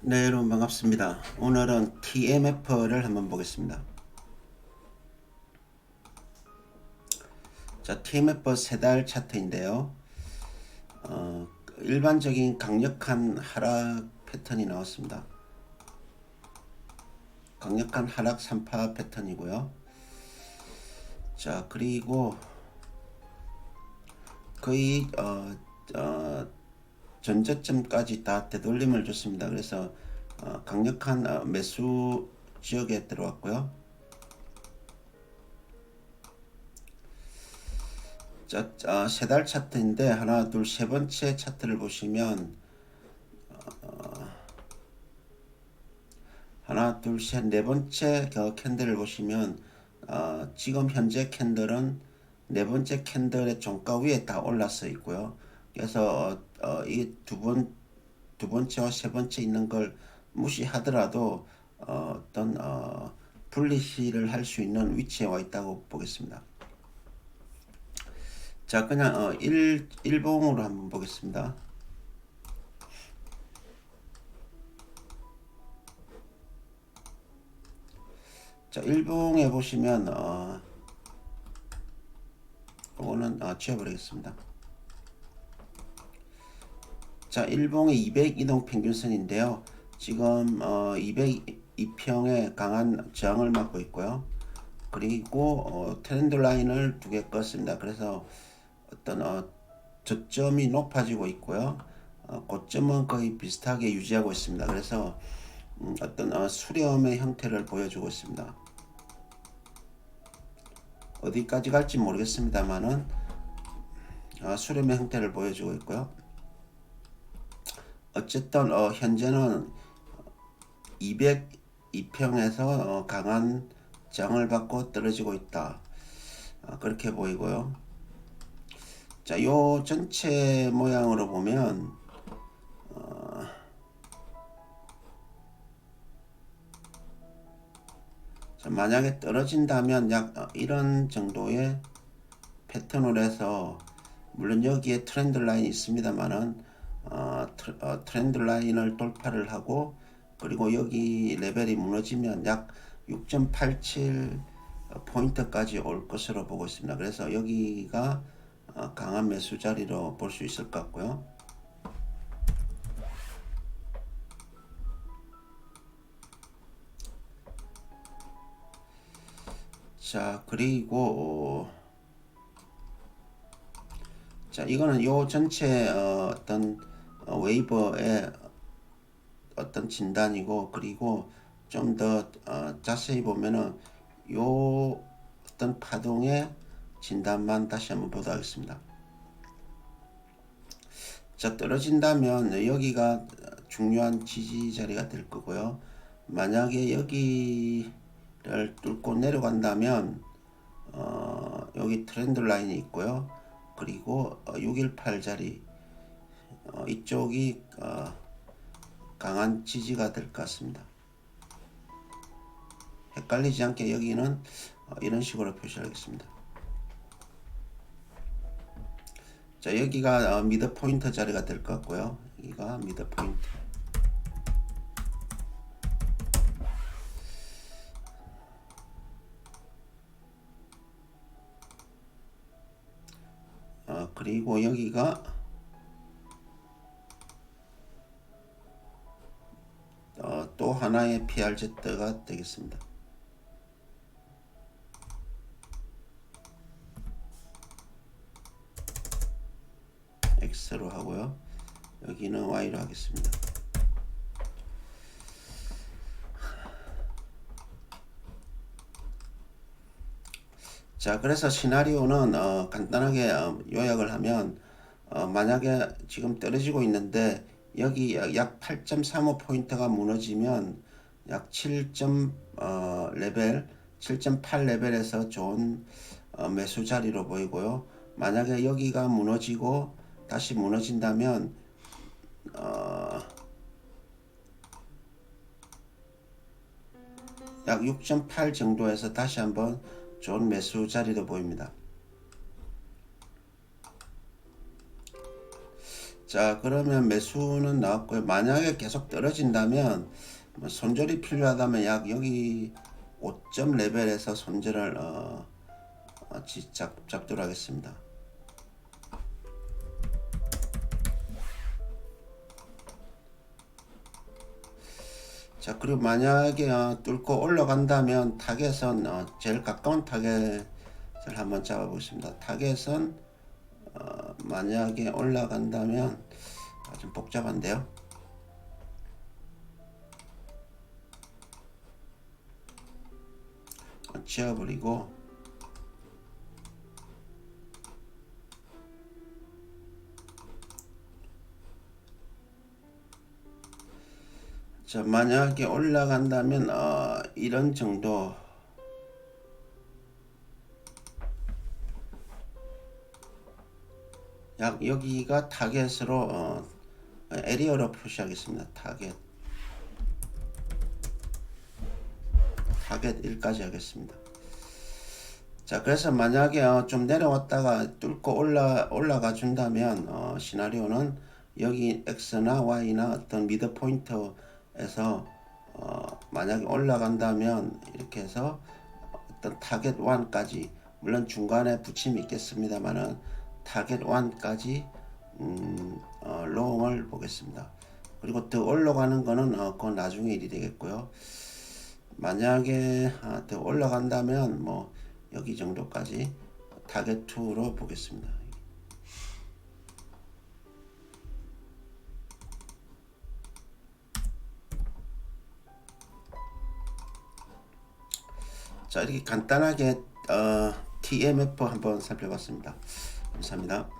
네, 여러분 반갑습니다. 오늘은 TMF를 한번 보겠습니다. 자, TMF 세달 차트인데요. 어, 일반적인 강력한 하락 패턴이 나왔습니다. 강력한 하락 3파 패턴이고요. 자, 그리고 거의 어, 어, 전저점까지 다 되돌림을 줬습니다. 그래서 어, 강력한 어, 매수 지역에 들어왔고요. 자, 자, 세달 차트인데 하나, 둘, 세 번째 차트를 보시면 어, 하나, 둘, 셋, 네 번째 그 캔들을 보시면 어, 지금 현재 캔들은 네 번째 캔들의 종가 위에 다 올라서 있고요. 그래서 어, 이두 번 두 번째와 세 번째 있는 걸 무시하더라도 어, 어떤 어, 분리시를 할 수 있는 위치에 와 있다고 보겠습니다. 자, 그냥 어, 일 일봉으로 한번 보겠습니다. 자, 일봉에 보시면 어, 이거는 어, 지워버리겠습니다. 자, 일봉의 200 이동 평균선인데요. 지금 어, 202평에 강한 저항을 맞고 있고요. 그리고 어, 트렌드 라인을 두 개 껐습니다. 그래서 어떤 어, 저점이 높아지고 있고요. 어, 고점은 거의 비슷하게 유지하고 있습니다. 그래서 음, 어떤 어, 수렴의 형태를 보여주고 있습니다. 어디까지 갈지 모르겠습니다만은 어, 수렴의 형태를 보여주고 있고요. 어쨌든 어, 현재는 202평에서 어, 강한 장을 받고 떨어지고 있다. 어, 그렇게 보이고요. 자, 요 전체 모양으로 보면 어, 자, 만약에 떨어진다면 약 어, 이런 정도의 패턴으로 해서 물론 여기에 트렌드 라인이 있습니다만은 어, 트, 어, 트렌드 라인을 돌파를 하고 그리고 여기 레벨이 무너지면 약 6.87 포인트까지 올 것으로 보고 있습니다. 그래서 여기가 어, 강한 매수 자리로 볼 수 있을 것 같고요. 자 그리고 자 이거는 요 전체 어, 어떤 어, 웨이버의 어떤 진단이고 그리고 좀더 어, 자세히 보면은 요 어떤 파동의 진단만 다시 한번 보도록 하겠습니다. 자 떨어진다면 여기가 중요한 지지 자리가 될 거고요. 만약에 여기를 뚫고 내려간다면 어, 여기 트렌드 라인이 있고요. 그리고 어, 618 자리 어, 이쪽이 어, 강한 지지가 될 것 같습니다. 헷갈리지 않게 여기는 어, 이런 식으로 표시하겠습니다. 자 여기가 어, 미드 포인트 자리가 될 것 같고요. 여기가 미드 포인트. 어, 그리고 여기가 하나의 PRZ가 되겠습니다. X로 하고요. 여기는 Y로 하겠습니다. 자, 그래서 시나리오는 어, 간단하게 어, 요약을 하면 어, 만약에 지금 떨어지고 있는데 여기 약 8.35 포인트가 무너지면 약 7. 어, 레벨 7.8 레벨에서 좋은 어, 매수 자리로 보이고요. 만약에 여기가 무너지고 다시 무너진다면 어, 약 6.8 정도에서 다시 한번 좋은 매수 자리도 보입니다. 자 그러면 매수는 나왔고요. 만약에 계속 떨어진다면 뭐 손절이 필요하다면 약 여기 5점 레벨에서 손절을 어, 어, 지- 잡, 잡도록 하겠습니다. 자 그리고 만약에 어, 뚫고 올라간다면 타겟은 어, 제일 가까운 타겟을 한번 잡아보겠습니다. 타겟은 어, 만약에 올라간다면 아, 좀 복잡한데요. 어, 지워버리고 자 만약에 올라간다면 어, 이런 정도 약 여기가 타겟으로 어, 에리어로 표시하겠습니다. 타겟 타겟 1까지 하겠습니다. 자 그래서 만약에 어, 좀 내려왔다가 뚫고 올라 올라가 준다면 어, 시나리오는 여기 x나 y나 어떤 미드 포인트에서 어, 만약에 올라간다면 이렇게 해서 어떤 타겟 1까지 물론 중간에 붙임이 있겠습니다만은 타겟 1까지 음, 어, 보겠습니다. 그리고 더 올라가는 거는 어, 그건 나중에 일이 되겠고요. 만약에 아, 더 올라간다면 뭐 여기 정도까지 타겟 2로 보겠습니다. 자 이렇게 간단하게 어, TMF 한번 살펴봤습니다. 감사합니다.